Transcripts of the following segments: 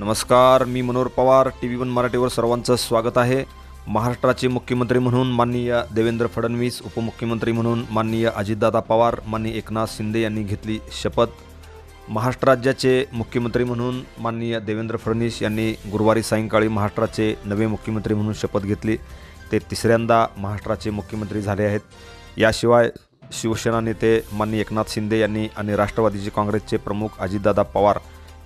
नमस्कार मी Manohar Pawar T V one मराठीवर सर्वांचं स्वागत आहे. महाराष्ट्राचे मुख्यमंत्री म्हणून माननीय देवेंद्र फडणवीस उपमुख्यमंत्री म्हणून माननीय अजितदादा पवार माननीय एकनाथ शिंदे यांनी घेतली शपथ. महाराष्ट्र राज्याचे मुख्यमंत्री म्हणून माननीय देवेंद्र फडणवीस यांनी गुरुवारी सायंकाळी महाराष्ट्राचे नवे मुख्यमंत्री म्हणून शपथ घेतली. ते तिसऱ्यांदा महाराष्ट्राचे मुख्यमंत्री झाले आहेत. याशिवाय शिवसेना नेते माननीय एकनाथ शिंदे यांनी आणि राष्ट्रवादीचे काँग्रेसचे प्रमुख अजितदादा पवार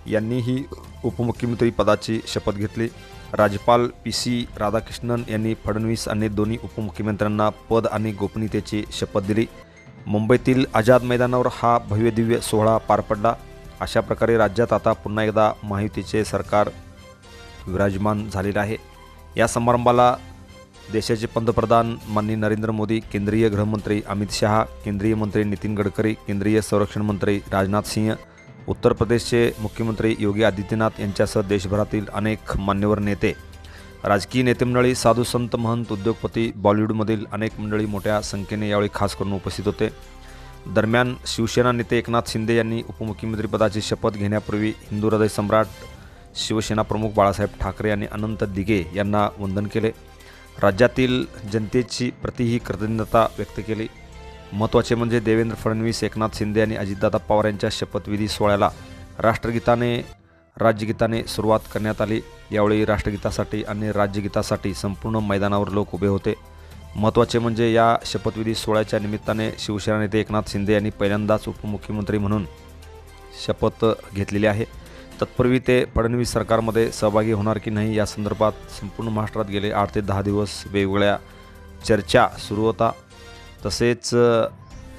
यांनीही उपमुख्यमंत्री पदाची शपथ घेतली. राज्यपाल पी सी राधाकृष्णन यांनी फडणवीस आणि दोन्ही उपमुख्यमंत्र्यांना पद आणि गोपनीयतेची शपथ दिली. मुंबईतील आझाद मैदानावर हा भव्यदिव्य सोहळा पार पडला. अशा प्रकारे राज्यात आता पुन्हा एकदा महायुतीचे सरकार विराजमान झालेलं आहे. या समारंभाला देशाचे पंतप्रधान माननीय नरेंद्र मोदी केंद्रीय गृहमंत्री अमित शहा केंद्रीय मंत्री नितीन गडकरी केंद्रीय संरक्षण मंत्री राजनाथ सिंह उत्तर प्रदेशचे मुख्यमंत्री योगी आदित्यनाथ यांच्यासह देशभरातील अनेक मान्यवर नेते राजकीय नेतेमंडळी साधू संत महंत उद्योगपती बॉलिवूडमधील अनेक मंडळी मोठ्या संख्येने यावेळी खास करून उपस्थित होते. दरम्यान शिवसेना नेते एकनाथ शिंदे यांनी उपमुख्यमंत्रीपदाची शपथ घेण्यापूर्वी हिंदू हृदय सम्राट शिवसेना प्रमुख बाळासाहेब ठाकरे आणि अनंत दिघे यांना वंदन केले. राज्यातील जनतेची प्रतिही कृतज्ञता व्यक्त केली. महत्त्वाचे म्हणजे देवेंद्र फडणवीस एकनाथ शिंदे आणि अजितदादा पवार यांच्या शपथविधी सोहळ्याला राष्ट्रगीताने राज्यगीताने सुरुवात करण्यात आली. यावेळी राष्ट्रगीतासाठी आणि राज्यगीतासाठी संपूर्ण मैदानावर लोक उभे होते. महत्त्वाचे म्हणजे या शपथविधी सोहळ्याच्या निमित्ताने शिवसेना नेते एकनाथ शिंदे यांनी पहिल्यांदाच उपमुख्यमंत्री म्हणून शपथ घेतलेली आहे. तत्पूर्वी ते फडणवीस सरकारमध्ये सहभागी होणार की नाही या संदर्भात संपूर्ण महाराष्ट्रात गेले आठ ते दहा दिवस वेगवेगळ्या चर्चा सुरू होता. तसेच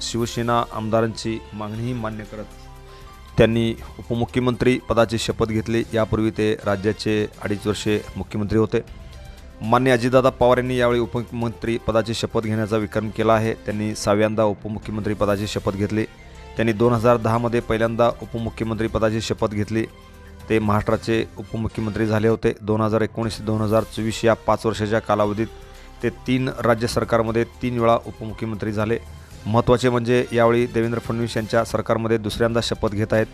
शिवसेना आमदारांची मागणीही मान्य करत त्यांनी उपमुख्यमंत्री पदाची शपथ घेतली. यापूर्वी ते राज्याचे अडीच वर्षे मुख्यमंत्री होते. मान्य अजितदादा पवार यांनी यावेळी उपमुख्यमंत्री पदाची शपथ घेण्याचा विक्रम केला आहे. त्यांनी सहाव्यांदा उपमुख्यमंत्री पदाची शपथ घेतली. त्यांनी दोन हजार दहामध्ये पहिल्यांदा उपमुख्यमंत्री पदाची शपथ घेतली. ते महाराष्ट्राचे उपमुख्यमंत्री झाले होते. दोन हजार एकोणीस दोन हजार चोवीस या पाच वर्षाच्या कालावधीत ते तीन राज्य सरकारमध्ये तीन वेळा उपमुख्यमंत्री झाले. महत्त्वाचे म्हणजे यावेळी देवेंद्र फडणवीस यांच्या सरकारमध्ये दुसऱ्यांदा शपथ घेत आहेत.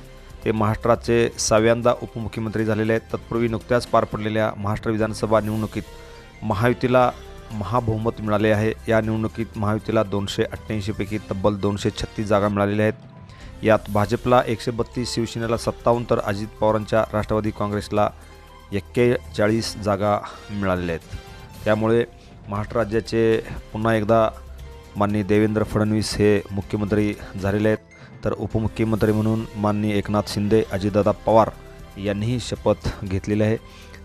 ते महाराष्ट्राचे सहाव्यांदा उपमुख्यमंत्री झालेले आहेत. तत्पूर्वी नुकत्याच पार पडलेल्या महाराष्ट्र विधानसभा निवडणुकीत महायुतीला महाबहुमत मिळाले आहे. या निवडणुकीत महायुतीला दोनशे अठ्ठ्याऐंशीपैकी तब्बल दोनशे छत्तीस जागा मिळालेल्या आहेत. यात भाजपला एकशे बत्तीस शिवसेनेला सत्तावन्न तर अजित पवारांच्या राष्ट्रवादी काँग्रेसला एक्केचाळीस जागा मिळालेल्या आहेत. त्यामुळे महाराष्ट्र राज्याचे पुन्हा एकदा माननीय देवेंद्र फडणवीस हे मुख्यमंत्री झालेले आहेत. तर उपमुख्यमंत्री म्हणून माननीय एकनाथ शिंदे अजितदादा पवार यांनीही शपथ घेतलेली आहे.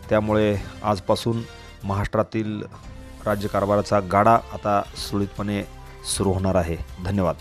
त्यामुळे आजपासून महाराष्ट्रातील राज्यकारभाराचा गाडा आता सुरळीतपणे सुरू होणार आहे. धन्यवाद.